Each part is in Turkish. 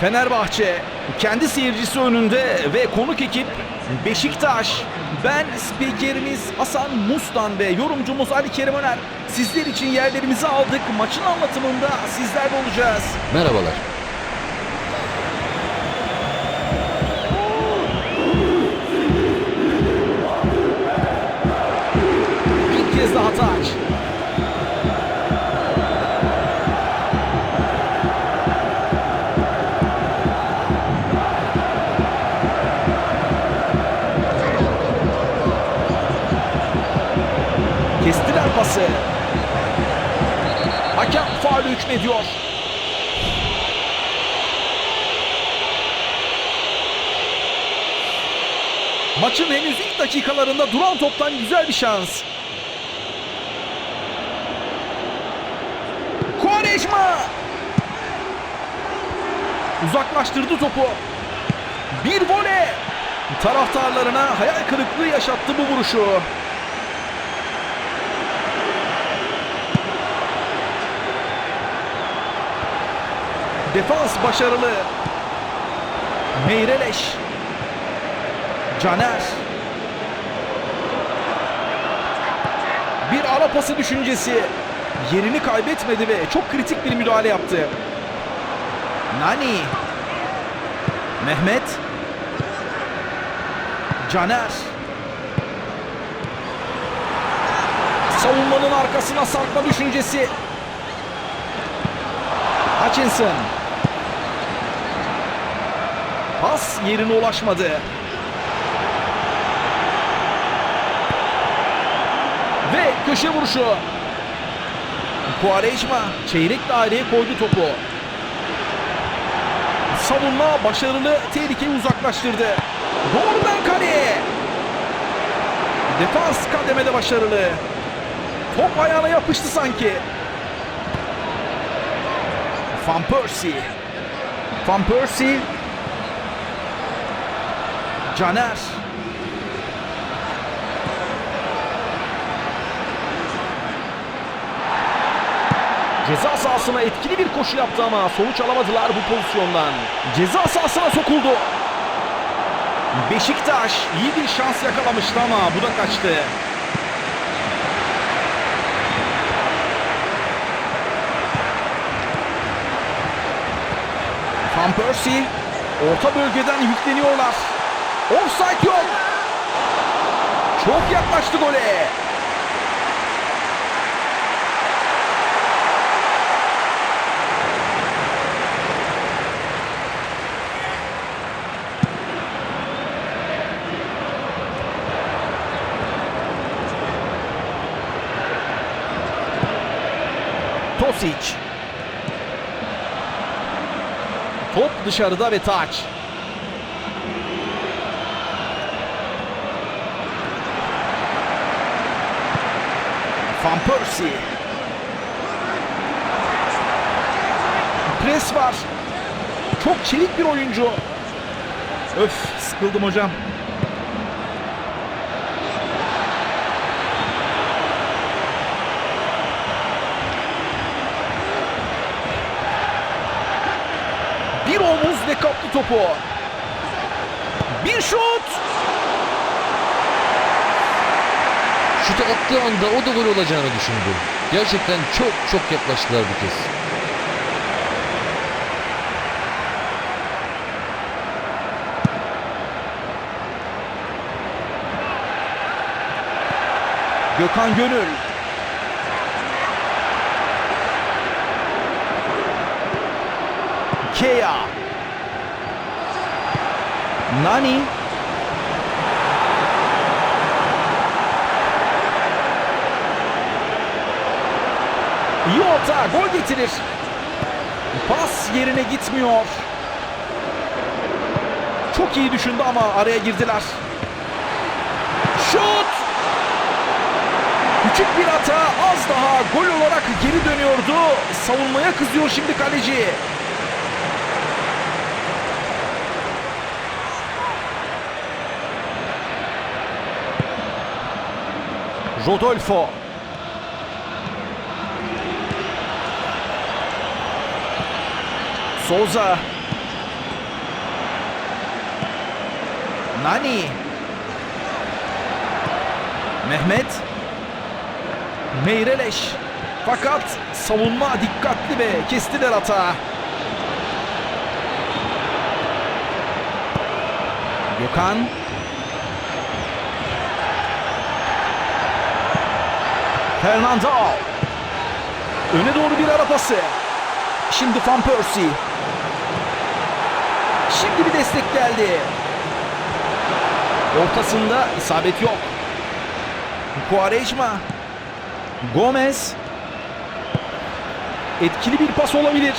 Fenerbahçe kendi seyircisi önünde ve konuk ekip Beşiktaş. Ben spikeriniz Hasan Mustan ve yorumcumuz Ali Kerim Öner. Sizler için yerlerimizi aldık. Maçın anlatımında sizlerle olacağız. Merhabalar. Pası. Hakem faulü hükmediyor. Maçın henüz ilk dakikalarında duran toptan güzel bir şans. Quaresma! Uzaklaştırdı topu. Bir voley! Taraftarlarına hayal kırıklığı yaşattı bu vuruşu. Defans başarılı. Meyreleş. Caner. Bir ara pası düşüncesi. Yerini kaybetmedi ve çok kritik bir müdahale yaptı. Nani. Mehmet. Caner. Savunmanın arkasına sarkma düşüncesi. Hutchinson. Pas yerine ulaşmadı. Ve köşe vuruşu. Quaresma çeyrek daireye koydu topu. Savunma başarılı tehlikeyi uzaklaştırdı. Doğrudan kaleye. Defans kademede başarılı. Top ayağına yapıştı sanki. Van Persie. Van Persie. Caner. Ceza sahasına etkili bir koşu yaptı ama sonuç alamadılar bu pozisyondan. Ceza sahasına sokuldu. Beşiktaş iyi bir şans yakalamıştı ama bu da kaçtı. Van Persie orta bölgeden yükleniyorlar. Offside yok. Çok yaklaştı gole. Tosic. Top dışarıda ve taç. Van Persie. Pres var. Çok çelik bir oyuncu. Öf sıkıldım hocam. Bir omuz ve kaptı topu. Bir şut. Şutu attığı anda o da gol olacağını düşündü. Gerçekten çok çok yaklaştılar bu kez. Gökhan Gönül. Kea. Nani. İyi gol getirir. Pas yerine gitmiyor. Çok iyi düşündü ama araya girdiler. Şut! Küçük bir hata az daha gol olarak geri dönüyordu. Savunmaya kızıyor şimdi kaleci. Rodolfo. Souza. Nani. Mehmet. Meyreleş. Fakat savunma dikkatli ve kestiler hata. Gökhan. Fernando. Öne doğru bir ara pası. Şimdi Van Persie. Şimdi bir destek geldi. Ortasında isabet yok. Quaresma. Gomez. Etkili bir pas olabilir.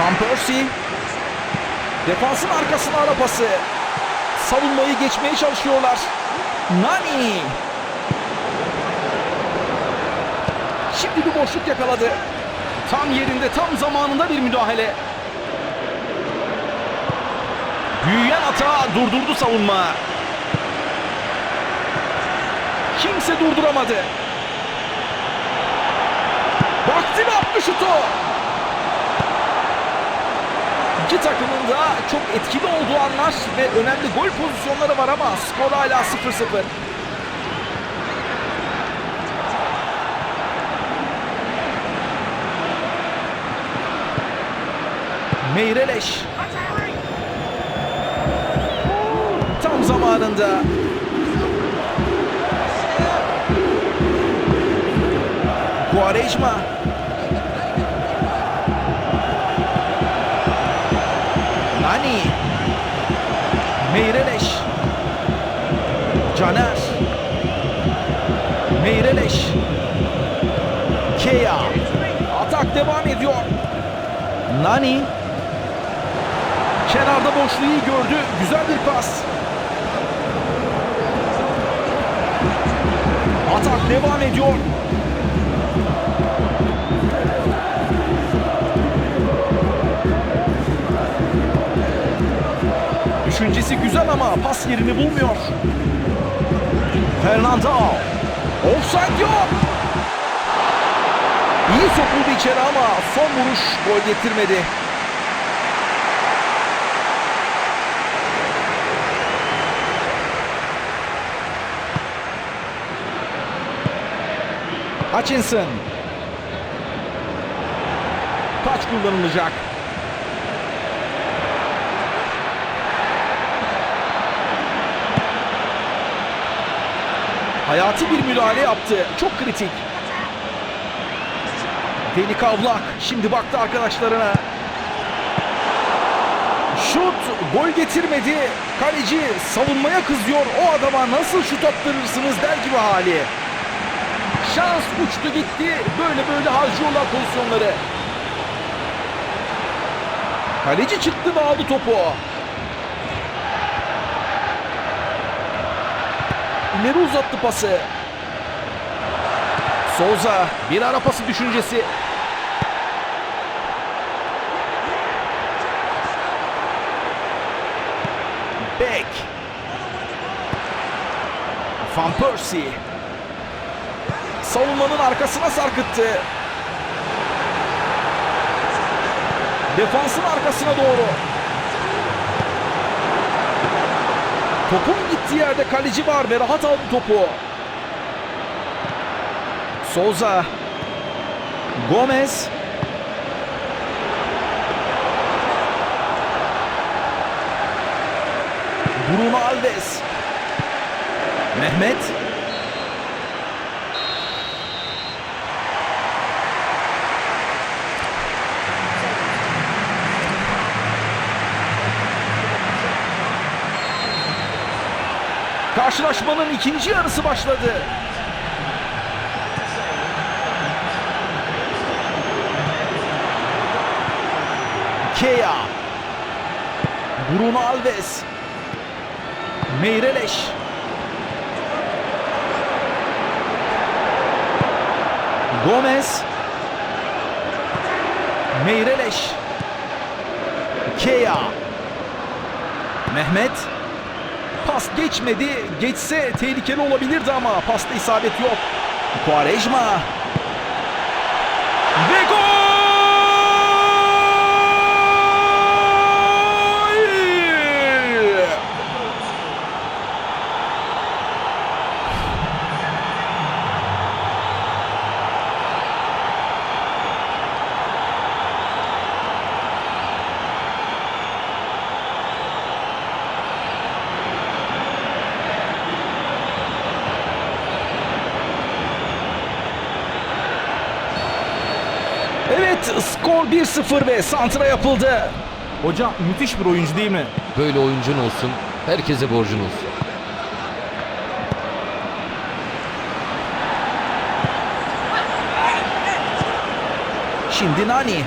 Van Persie. Defansın arkasına ara pası. Savunmayı geçmeye çalışıyorlar. Nani. Şimdi bir boşluk yakaladı. Tam yerinde, tam zamanında bir müdahale. Büyüyen hata durdurdu savunma. Kimse durduramadı. Vaktini attı şutu. İki takımın da çok etkili olduğu anlar ve önemli gol pozisyonları var ama skor hala 0-0. Meyreleş. Tam zamanında. Quaresma. Meyreleş. Caner. Meyreleş. Kea. Atak devam ediyor. Nani. Kenarda boşluğu iyi gördü. Güzel bir pas. Atak devam ediyor. Düşüncesi güzel ama pas yerini bulmuyor. Fernando. Offside yok. İyi sokuldu içeri ama son vuruş gol getirmedi. Hutchinson. Taç kullanılacak. Hayati bir müdahale yaptı. Çok kritik. Veli Kavlak şimdi baktı arkadaşlarına. Şut gol getirmedi. Kaleci savunmaya kızıyor. O adama nasıl şut attırırsınız der gibi hali. Şans uçtu gitti. Böyle böyle harcıyorlar pozisyonları. Kaleci çıktı ve aldı topu. İleri uzattı pası. Souza bir ara pası düşüncesi. Beck. Van Persie. Savunmanın arkasına sarkıttı. Defansın arkasına doğru. Topun gittiği yerde kaleci var ve rahat aldı topu. Souza. Gomez. Bruno Alves. Mehmet. Karşılaşmanın ikinci yarısı başladı. Kea. Bruno Alves. Meyreleş. Gomez. Meyreleş. Kea. Mehmet. Pas geçmedi. Geçse tehlikeli olabilirdi ama pasta isabet yok. Quaresma. Ve gol! Evet skor 1-0 ve santra yapıldı. Hocam müthiş bir oyuncu değil mi? Böyle oyuncun olsun. Herkese borcun olsun. Şimdi Nani.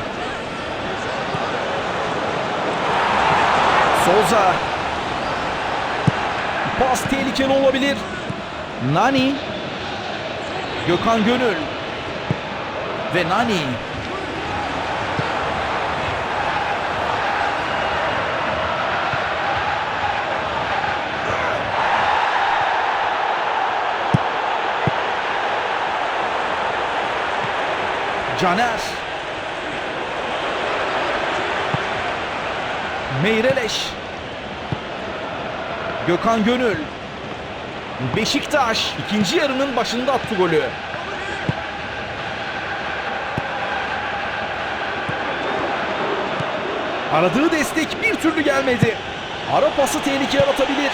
Souza. Pas tehlikeli olabilir. Nani. Gökhan Gönül. Ve Nani. Caner. Meyreleş. Gökhan Gönül. Beşiktaş ikinci yarının başında attı golü. Aradığı destek bir türlü gelmedi. Ara pası tehlike yaratabilir.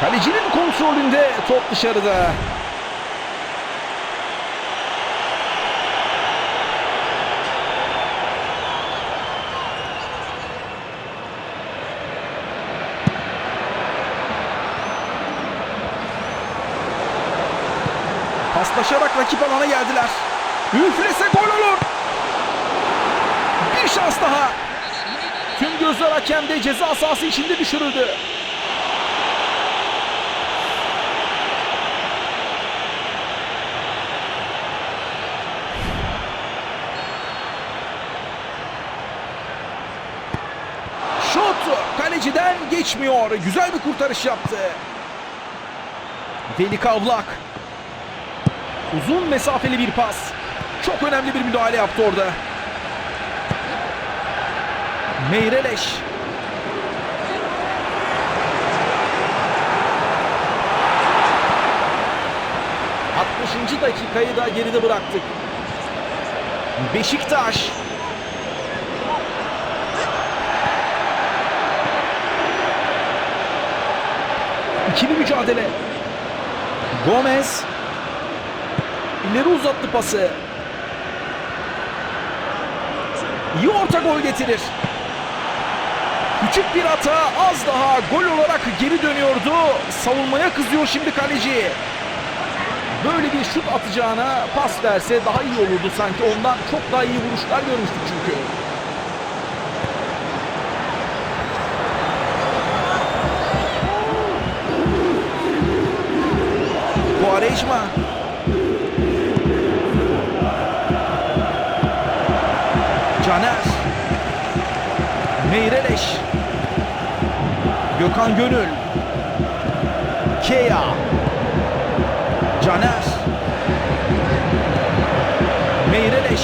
Kalecinin kontrolünde top dışarıda. Paslaşarak rakip alana geldiler. Üflese gol olur. Bir şans daha. Tüm gözler hakemde ceza sahası içinde düşürüldü. Şut kaleciden geçmiyor. Güzel bir kurtarış yaptı. Veli Kavlak. Uzun mesafeli bir pas. Çok önemli bir müdahale yaptı orada. Meyreleş. ...60. dakikayı da geride bıraktık. Beşiktaş. İkili mücadele. Gomez. İleri uzattı pası. İyi orta gol getirir. Küçük bir hata az daha gol olarak geri dönüyordu. Savunmaya kızıyor şimdi kaleci. Böyle bir şut atacağına pas verse daha iyi olurdu sanki. Ondan çok daha iyi vuruşlar görmüştük çünkü. Quaresma. Meyreleş. Gökhan Gönül. Kea. Caner. Meyreleş.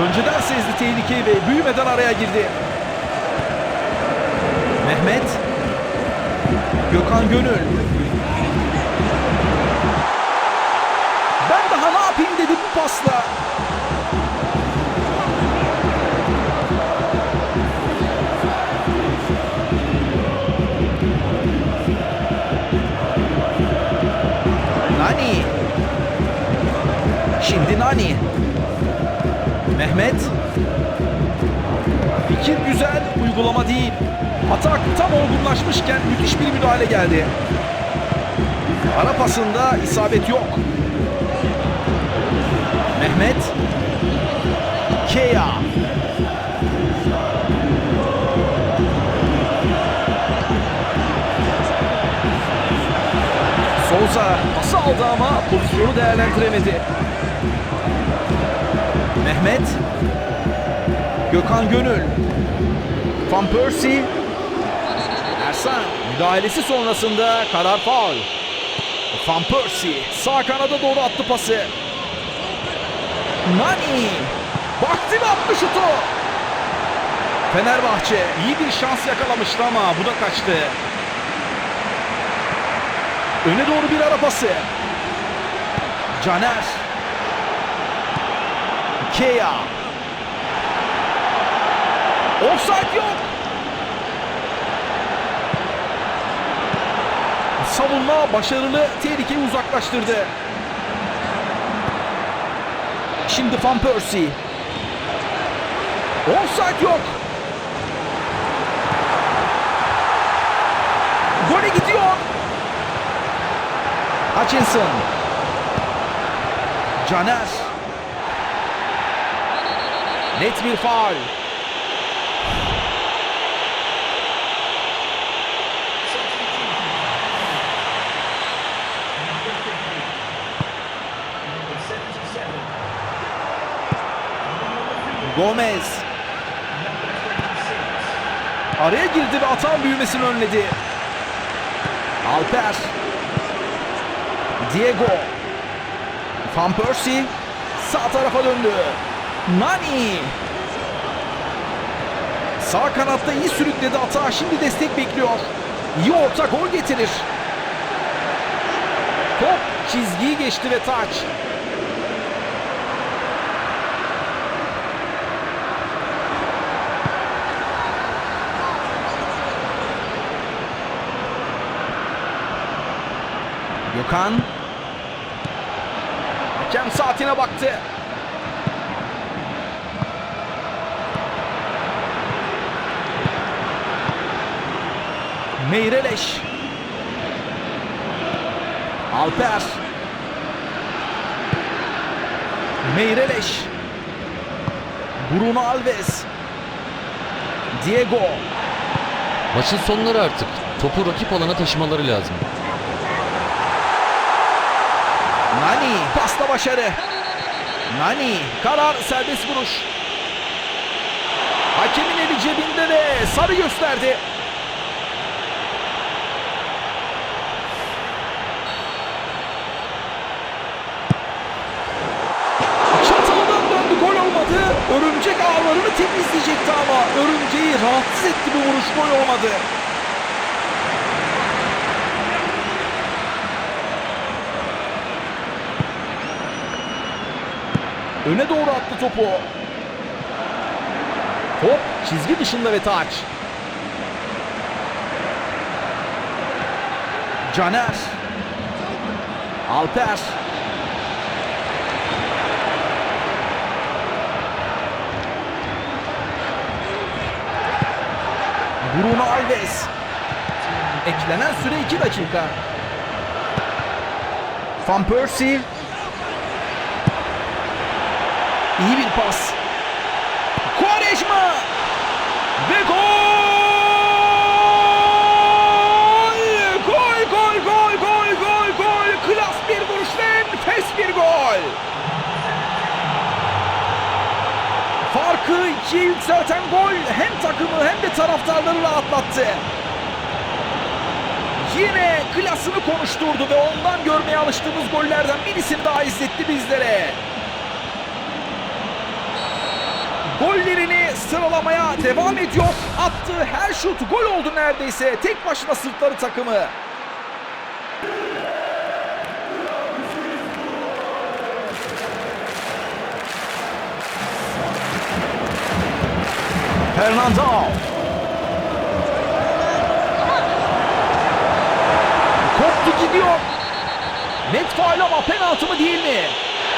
Önceden sezdi tehlikeyi ve büyümeden araya girdi. Mehmet. Gökhan Gönül. Ben daha ne yapayım dedi bu pasla. Şimdi Nani. Mehmet. Fikir güzel, uygulama değil. Atak tam olgunlaşmışken müthiş bir müdahale geldi. Ara pasında isabet yok. Mehmet. Kea. Souza pası aldı ama pozisyonu değerlendiremedi. Mehmet. Gökhan Gönül. Van Persie. Ersan müdahalesi sonrasında karar faul. Van Persie sağ kanada doğru attı pası. Nani baktı ve attı şutu. Fenerbahçe iyi bir şans yakalamıştı ama bu da kaçtı. Öne doğru bir ara pası. Caner. Kea. Offside yok. Savunma başarılı tehlikeyi uzaklaştırdı. Şimdi Van Persie. Offside yok. Gole gidiyor. Hutchinson. Caner. Net bir faul. Gomez. Araya girdi ve atan büyümesini önledi. Alper. Diego. Van Persie sağ tarafa döndü. Nani. Sağ kanatta iyi sürükledi atağa. Şimdi destek bekliyor. İyi orta gol getirir. Top çizgiyi geçti ve taç. Gökhan. Hakem saatine baktı. Meyreleş. Alper. Meyreleş. Bruno Alves. Diego. Maçın sonları artık. Topu rakip alana taşımaları lazım. Nani pasta başarı. Nani karar serbest vuruş. Hakemin eli cebinde de sarı gösterdi. Çataldan döndü gol olmadı. Örümcek ağlarını temizleyecekti ama örümceği rahatsız etti bu vuruş gol olmadı. Öne doğru attı topu. Top çizgi dışında ve taç. Caner. Alper. Bruno Alves. Eklenen süre 2 dakika. Van Persie. İyi bir pas. Quaresma. Ve gol! 2'ye yükselten gol hem takımı hem de taraftarları rahatlattı. Yine klasını konuşturdu ve ondan görmeye alıştığımız gollerden birisini daha izletti bizlere. Gollerini sıralamaya devam ediyor. Attığı her şut gol oldu neredeyse. Tek başına sırtları takımı. Fernando. Koptu gidiyor. Net faul ama penaltı mı değil mi?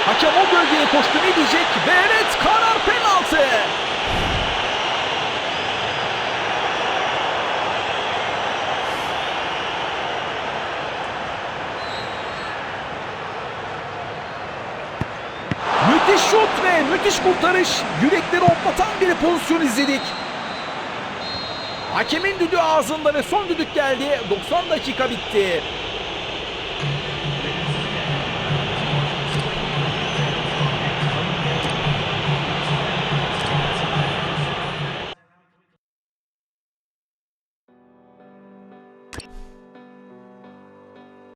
Hakem o bölgeye koştu ne diyecek? Ve evet karar penaltı. Müthiş şut ve müthiş kurtarış. Yürekleri hoplatan bir pozisyon izledik. Hakemin düdüğü ağzında ve son düdük geldi. 90 dakika bitti.